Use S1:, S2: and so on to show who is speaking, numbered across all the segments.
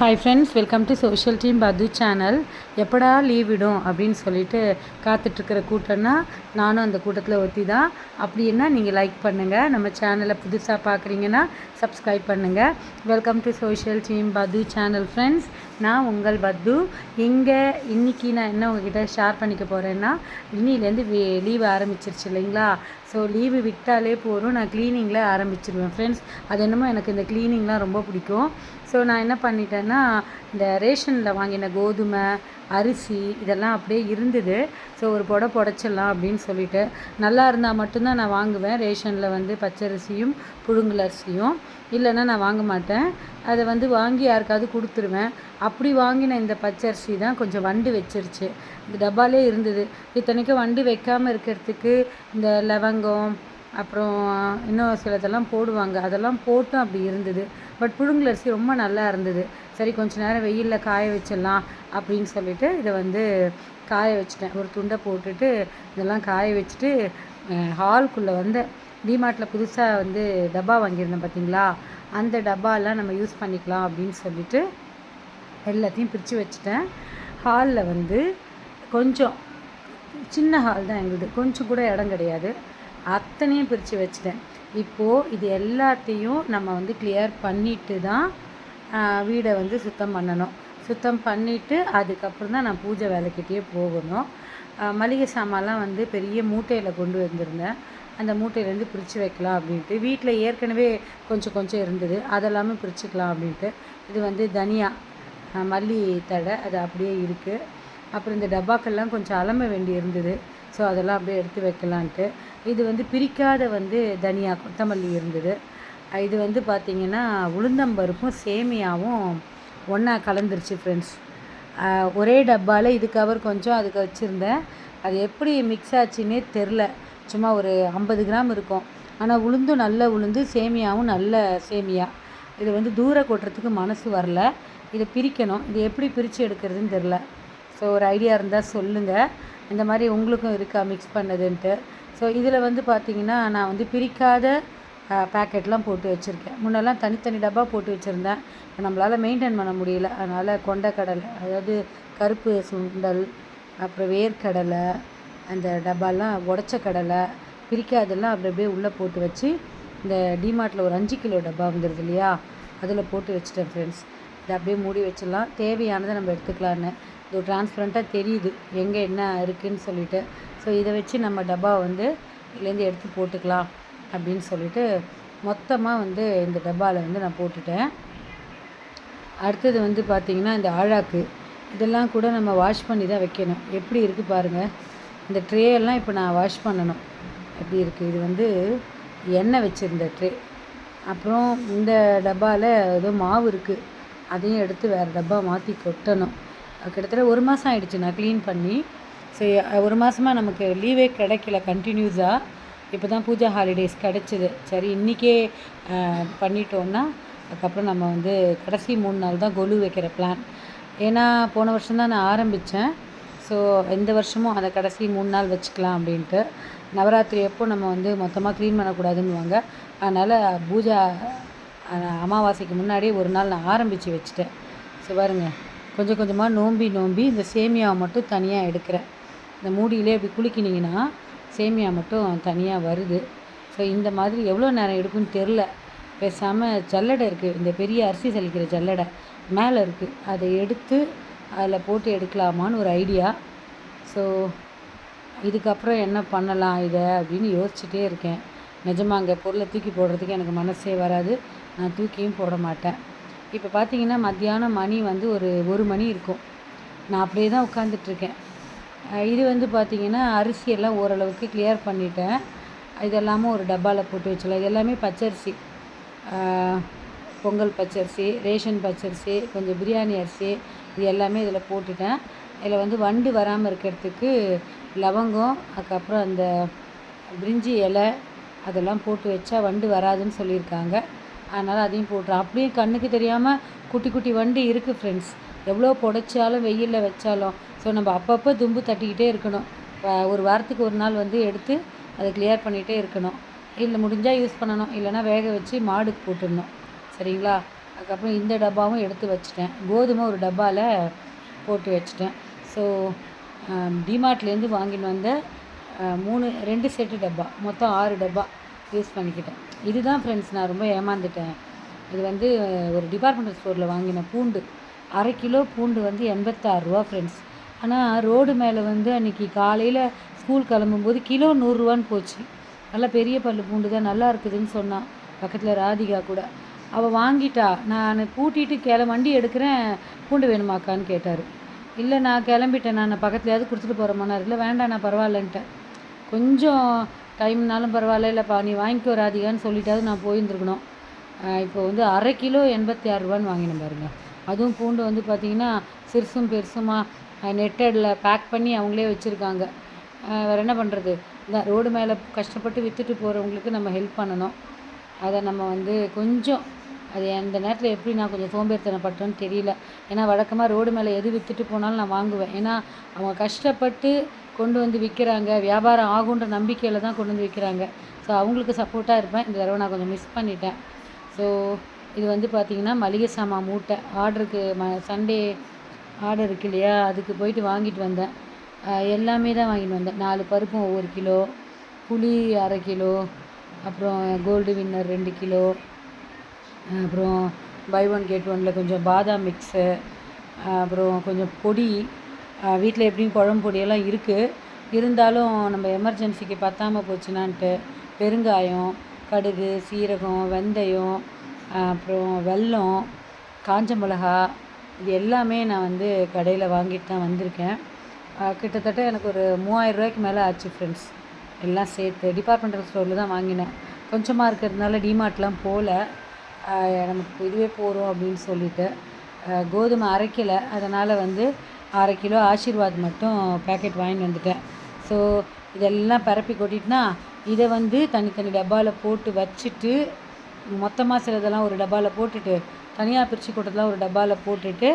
S1: Hi friends welcome to social team பது channel எப்படா leave விடும் அப்படின்னு சொல்லிட்டு காத்துட்ருக்கிற கூட்டம்னா நானும் அந்த கூட்டத்தில் ஒத்தி தான் அப்படின்னா நீங்கள் லைக் பண்ணுங்கள் நம்ம சேனலை புதுசாக பார்க்குறீங்கன்னா சப்ஸ்கிரைப் பண்ணுங்கள் வெல்கம் டு சோஷியல் டீம் பது சேனல் ஃப்ரெண்ட்ஸ் நான் உங்கள் பத்து. இங்கே இன்றைக்கி நான் என்ன உங்ககிட்ட ஷேர் பண்ணிக்க போகிறேன்னா இன்னிலேருந்து லீவு ஆரம்பிச்சிருச்சு இல்லைங்களா? ஸோ லீவு விட்டாலே போதும். நான் க்ளீனிங்கில் ஆரம்பிச்சிருவேன் ஃப்ரெண்ட்ஸ் அது என்னமோ எனக்கு இந்த க்ளீனிங்லாம் ரொம்ப பிடிக்கும். ஸோ நான் என்ன பண்ணிட்டேன்னா இந்த ரேஷனில் வாங்கின கோதுமை அரிசி இதெல்லாம் அப்படியே இருந்தது. ஸோ ஒரு புடை புடச்சிடலாம் அப்படின்னு சொல்லிட்டு. நல்லா இருந்தால் மட்டும்தான் நான் வாங்குவேன். ரேஷனில் வந்து பச்சரிசியும் புழுங்கல் அரிசியும். இல்லைன்னா நான் வாங்க மாட்டேன். அதை வந்து வாங்கி யாருக்காவது கொடுத்துருவேன். அப்படி வாங்கின இந்த பச்சரிசி தான் கொஞ்சம் வண்டு வச்சிருச்சு. இந்த டப்பாலே இருந்தது. இத்தனைக்கும் வண்டு வைக்காமல் இருக்கிறதுக்கு இந்த லவங்கம் அப்புறம் இன்னும் சிலதெல்லாம் போடுவாங்க. அதெல்லாம் போட்டும் அப்படி இருந்தது. பட் புழுங்கலரிசி ரொம்ப நல்லா இருந்தது. சரி கொஞ்ச நேரம் வெயிலில் காய வச்சிடலாம் அப்படின்னு சொல்லிட்டு இதை வந்து காய வச்சிட்டேன். ஒரு துண்டை போட்டுட்டு இதெல்லாம் காய வச்சுட்டு ஹால்குள்ளே வந்து டிமார்ட்டில் புதுசாக வந்து டப்பா வாங்கியிருந்தேன் பார்த்தீங்களா அந்த டப்பாலாம் நம்ம யூஸ் பண்ணிக்கலாம் அப்படின்னு சொல்லிட்டு எல்லாத்தையும் பிரித்து வச்சுட்டேன். ஹாலில் வந்து கொஞ்சம் சின்ன ஹால் தான் எங்களுது கொஞ்சம் கூட இடம் கிடையாது. அத்தனையும் பிரித்து வச்சுட்டேன். இப்போது இது எல்லாத்தையும் நம்ம வந்து கிளியர் பண்ணிட்டு தான் வீடை வந்து சுத்தம் பண்ணணும். சுத்தம் பண்ணிவிட்டு அதுக்கப்புறம் தான் நான் பூஜை வேலைக்கிட்டே போகணும். மளிகை சாமான்லாம் வந்து பெரிய மூட்டையில் கொண்டு வந்திருந்தேன். அந்த மூட்டையிலேருந்து பிரித்து வைக்கலாம் அப்படின்ட்டு. வீட்டில் ஏற்கனவே கொஞ்சம் கொஞ்சம் இருந்தது. அதெல்லாமே பிரிச்சுக்கலாம் அப்படின்ட்டு. இது வந்து தனியா மல்லி தடை அது அப்படியே இருக்குது அப்புறம் இந்த டப்பாக்கள்லாம் கொஞ்சம் அலம்ப வேண்டி இருந்தது. ஸோ அதெல்லாம் அப்படியே எடுத்து வைக்கலான்ட்டு. இது வந்து பிரிக்காத வந்து தனியா கொத்தமல்லி இருந்தது. இது வந்து பார்த்திங்கன்னா உளுந்தம்பருப்பும் சேமியாவும் ஒன்றா கலந்துருச்சு ஃப்ரெண்ட்ஸ் ஒரே டப்பாவில் இது கவர் கொஞ்சம் அதுக்கு வச்சுருந்தேன். அது எப்படி மிக்ஸ் ஆச்சுன்னே தெரில சும்மா ஒரு ஐம்பது கிராம் இருக்கும். ஆனால் உளுந்தும் நல்ல உளுந்து சேமியாவும் நல்ல சேமியா. இது வந்து தூர கொட்டுறதுக்கு மனசு வரல. இதை பிரிக்கணும். இது எப்படி பிரித்து எடுக்கிறதுன்னு தெரில ஸோ ஒரு ஐடியா இருந்தால் சொல்லுங்கள் இந்த மாதிரி உங்களுக்கும் இருக்கா மிக்ஸ் பண்ணதுன்ட்டு. ஸோ இதில் வந்து பார்த்திங்கன்னா நான் வந்து பிரிக்காத பேக்கெட்லாம் போட்டு வச்சுருக்கேன். முன்னெல்லாம் தனித்தனி டப்பா போட்டு வச்சுருந்தேன். நம்மளால் மெயின்டைன் பண்ண முடியல. அதனால் கொண்டக்கடலை அதாவது கருப்பு சுண்டல் அப்புறம் வேர்க்கடலை அந்த டப்பாலாம் உடச்ச கடலை பிரிக்காதெல்லாம் அப்படி அப்படியே உள்ளே போட்டு வச்சு இந்த டிமார்ட்டில் ஒரு அஞ்சு கிலோ டப்பா வந்துடுது இல்லையா? அதில் போட்டு வச்சுட்டேன் ஃப்ரெண்ட்ஸ் இதை அப்படியே மூடி வச்சிடலாம். தேவையானதை நம்ம எடுத்துக்கலான்னு இது டிரான்ஸ்பரண்ட்டாக தெரியுது. எங்கே என்ன இருக்குதுன்னு சொல்லிட்டு. ஸோ இதை வச்சு நம்ம டப்பா வந்து இதுலேருந்து எடுத்து போட்டுக்கலாம். அப்படின்னு சொல்லிட்டு மொத்தமாக வந்து இந்த டப்பாவில் வந்து நான் போட்டுட்டேன். அடுத்தது வந்து பார்த்திங்கன்னா இந்த ஆழாக்கு. இதெல்லாம் கூட நம்ம வாஷ் பண்ணி தான் வைக்கணும். எப்படி இருக்குது பாருங்கள் இந்த ட்ரேயெல்லாம் இப்போ நான் வாஷ் பண்ணணும். எப்படி இருக்குது இது வந்து எண்ணெய் வச்சுருந்த ட்ரே. அப்புறம் இந்த டப்பாவில் ஏதோ மாவு இருக்குது அதையும் எடுத்து வேறு டப்பா மாற்றி கொட்டணும். கிட்டத்தட்ட ஒரு மாதம் ஆகிடுச்சு நான் க்ளீன் பண்ணி. ஸோ ஒரு மாதமாக நமக்கு லீவே கிடைக்கல கண்டினியூஸாக இப்போ தான் பூஜா ஹாலிடேஸ் கிடச்சிது. சரி இன்றைக்கே பண்ணிட்டோன்னா அதுக்கப்புறம் நம்ம வந்து கடைசி மூணு நாள் தான் கொலு வைக்கிற பிளான் ஏன்னா போன வருஷம் தான் நான் ஆரம்பித்தேன் ஸோ இந்த வருஷமும் அதை கடைசி மூணு நாள் வச்சுக்கலாம் அப்படின்ட்டு. நவராத்திரி அப்போ நம்ம வந்து மொத்தமாக க்ளீன் பண்ணக்கூடாதுன்னுவாங்க. அதனால் பூஜா அமாவாசைக்கு முன்னாடியே ஒரு நாள் நான் ஆரம்பித்து வச்சுட்டேன். ஸோ பாருங்கள் கொஞ்சம் கொஞ்சமாக நோம்பி நோம்பி இந்த சேமியாவை மட்டும் தனியாக எடுக்கிறேன். இந்த மூடியிலே அப்படி குளிக்கினீங்கன்னா சேமியா மட்டும் தனியாக வருது. ஸோ இந்த மாதிரி எவ்வளோ நேரம் எடுக்குன்னு தெரில. பேசாமல் ஜல்லடை இருக்குது இந்த பெரிய அரிசி சலிக்கிற ஜல்லடை மேலே இருக்குது அதை எடுத்து அதில் போட்டு எடுக்கலாமான்னு ஒரு ஐடியா. ஸோ இதுக்கப்புறம் என்ன பண்ணலாம் இதை அப்படின்னு யோசிச்சுட்டே இருக்கேன். நிஜமாங்க பொருளை தூக்கி போடுறதுக்கு எனக்கு மனசே வராது. நான் தூக்கியும் போட மாட்டேன். இப்போ பார்த்தீங்கன்னா மத்தியானம் மணி வந்து ஒரு ஒரு மணி இருக்கும். நான் அப்படியே தான் உட்காந்துட்ருக்கேன் இது வந்து பார்த்திங்கன்னா அரிசியெல்லாம் ஓரளவுக்கு கிளியர் பண்ணிட்டேன். இதெல்லாமும் ஒரு டப்பாவில் போட்டு வச்சிடலாம் இது எல்லாமே பச்சரிசி. பொங்கல் பச்சரிசி ரேஷன் பச்சரிசி கொஞ்சம் பிரியாணி அரிசி இது எல்லாமே இதில் போட்டுட்டேன். இதில் வந்து வண்டு வராமல் இருக்கிறதுக்கு லவங்கம் அதுக்கப்புறம் அந்த பிரிஞ்சி இலை அதெல்லாம் போட்டு வச்சா வண்டு வராதுன்னு சொல்லியிருக்காங்க. அதனால் அதையும் போட்டுறேன். அப்படியே கண்ணுக்கு தெரியாமல் குட்டி குட்டி வண்டு இருக்குது ஃப்ரெண்ட்ஸ் எவ்வளோ புடைச்சாலும் வெயிலில் வச்சாலும் ஸோ நம்ம அப்பப்போ தும்பு தட்டிக்கிட்டே இருக்கணும். ஒரு வாரத்துக்கு ஒரு நாள் வந்து எடுத்து அதை கிளியர் பண்ணிகிட்டே இருக்கணும். இல்லை முடிஞ்சால் யூஸ் பண்ணணும். இல்லைனா வேக வச்சு மாடுக்கு போட்டுடணும். சரிங்களா? அதுக்கப்புறம் இந்த டப்பாவும் எடுத்து வச்சுட்டேன். கோதுமை ஒரு டப்பாவில் போட்டு வச்சுட்டேன். ஸோ டிமார்ட்லேருந்து வாங்கின்னு வந்த மூணு ரெண்டு செட்டு டப்பா. மொத்தம் ஆறு டப்பா யூஸ் பண்ணிக்கிட்டேன். இதுதான் ஃப்ரெண்ட்ஸ் நான் ரொம்ப ஏமாந்துட்டேன். இது வந்து ஒரு டிபார்ட்மெண்டல் ஸ்டோரில் வாங்கின பூண்டு. அரை கிலோ பூண்டு வந்து எண்பத்தாறு ரூபா ஃப்ரெண்ட்ஸ் ஆனால் ரோடு மேலே வந்து அன்றைக்கி காலையில் ஸ்கூல் கிளம்பும்போது கிலோ நூறுரூவான்னு போச்சு. நல்லா பெரிய பல்லு பூண்டு தான் நல்லா இருக்குதுன்னு சொன்னான் பக்கத்தில் ராதிகா கூட. அவள் வாங்கிட்டா. நான் பூட்டிட்டு கிள வண்டி எடுக்கிறேன். பூண்டு வேணுமாக்கான்னு கேட்டார். இல்லை நான் கிளம்பிட்டேன். நான் பக்கத்துலையாவது கொடுத்துட்டு போகிறேன் இல்லை வேண்டாம். நான் பரவாயில்லன்ட்டேன். கொஞ்சம் டைம்னாலும் பரவாயில்ல. இல்லைப்பா நீ வாங்கிக்கோ ராதிகான்னு சொல்லிட்டாவது நான் போயிருந்துருக்கணும். இப்போ வந்து அரை கிலோ எண்பத்தி ஆறு ரூபான்னு வாங்கினேன் பாருங்க. அதுவும் பூண்டு வந்து பார்த்திங்கன்னா சிறுசும் பெருசுமாக நெட்டடில் பேக் பண்ணி அவங்களே வச்சுருக்காங்க. வேறு என்ன பண்ணுறது? இந்த ரோடு மேலே கஷ்டப்பட்டு விற்றுட்டு போகிறவங்களுக்கு நம்ம ஹெல்ப் பண்ணணும். அதை நம்ம வந்து கொஞ்சம் அது அந்த நேரத்தில் எப்படி நான் கொஞ்சம் சோம்பேறித்தனப்பட்டேன்னு தெரியல. ஏன்னா வழக்கமாக ரோடு மேலே எது விற்றுட்டு போனாலும் நான் வாங்குவேன். ஏன்னா அவங்க கஷ்டப்பட்டு கொண்டு வந்து விற்கிறாங்க. வியாபாரம் ஆகுன்ற நம்பிக்கையில் தான் கொண்டு வந்து விற்கிறாங்க. ஸோ அவங்களுக்கு சப்போர்ட்டாக இருப்பேன். இந்த தடவை நான் கொஞ்சம் மிஸ் பண்ணிட்டேன். ஸோ இது வந்து பார்த்திங்கன்னா மளிகை சாமான் மூட்டை. ஆர்டருக்கு ம சண்டே ஆர்டர் இருக்கு இல்லையா? அதுக்கு போயிட்டு வாங்கிட்டு வந்தேன். எல்லாமே தான் வாங்கிட்டு வந்தேன். நாலு பருப்பும் ஒவ்வொரு கிலோ. புளி அரை கிலோ. அப்புறம் கோல்டு வின்னர் ரெண்டு கிலோ. அப்புறம் பை ஒன் கெட் ஒனில் கொஞ்சம் பாதாம் மிக்ஸு அப்புறம் கொஞ்சம் பொடி. வீட்டில் எப்படியும் குழம்பு பொடியெல்லாம் இருக்குது இருந்தாலும் நம்ம எமர்ஜென்சிக்கு பத்தாமல் போச்சுனான்ட்டு பெருங்காயம் கடுகு சீரகம் வெந்தயம் அப்புறம் வெல்லம் காஞ்ச மிளகா இது எல்லாமே நான் வந்து கடையில் வாங்கிட்டு தான் வந்திருக்கேன். கிட்டத்தட்ட எனக்கு ஒரு மூவாயிரம் ரூபாய்க்கு மேலே ஆச்சு ஃப்ரெண்ட்ஸ் எல்லாம் சேர்த்து டிபார்ட்மெண்டல் ஸ்டோரில் தான் வாங்கினேன். கொஞ்சமாக இருக்கிறதுனால டிமார்ட்லாம் போகல நமக்கு இதுவே போகிறோம் அப்படின்னு சொல்லிட்டு கோதுமை அரைக்கலை. அதனால் வந்து அரை கிலோ ஆசீர்வாத் மட்டும் பேக்கெட் வாங்கிட்டு வந்துட்டேன். ஸோ இதெல்லாம் பரப்பி கொட்டிட்டுனா இதை வந்து தனித்தனி டப்பாவில் போட்டு வச்சுட்டு மொத்தமாக சிலதெல்லாம் ஒரு டப்பாவில் போட்டுட்டு தனியாக பிரித்து கொட்டதெல்லாம் ஒரு டப்பாவில் போட்டுட்டு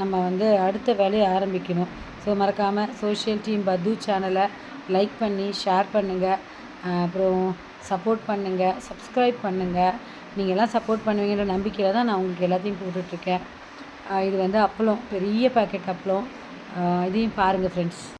S1: நம்ம வந்து அடுத்த வேலையை ஆரம்பிக்கணும். ஸோ மறக்காமல் சோஷியல் டீம் பத்து சேனலை லைக் பண்ணி ஷேர் பண்ணுங்கள் அப்புறம் சப்போர்ட் பண்ணுங்கள் சப்ஸ்கிரைப் பண்ணுங்கள் நீங்கள்லாம் சப்போர்ட் பண்ணுவீங்கன்ற நம்பிக்கையில் தான் நான் உங்களுக்கு எல்லாத்தையும் போட்டுட்ருக்கேன் இது வந்து அப்பளம் பெரிய பாக்கெட் அப்பளம். இதையும் பாருங்கள் ஃப்ரெண்ட்ஸ்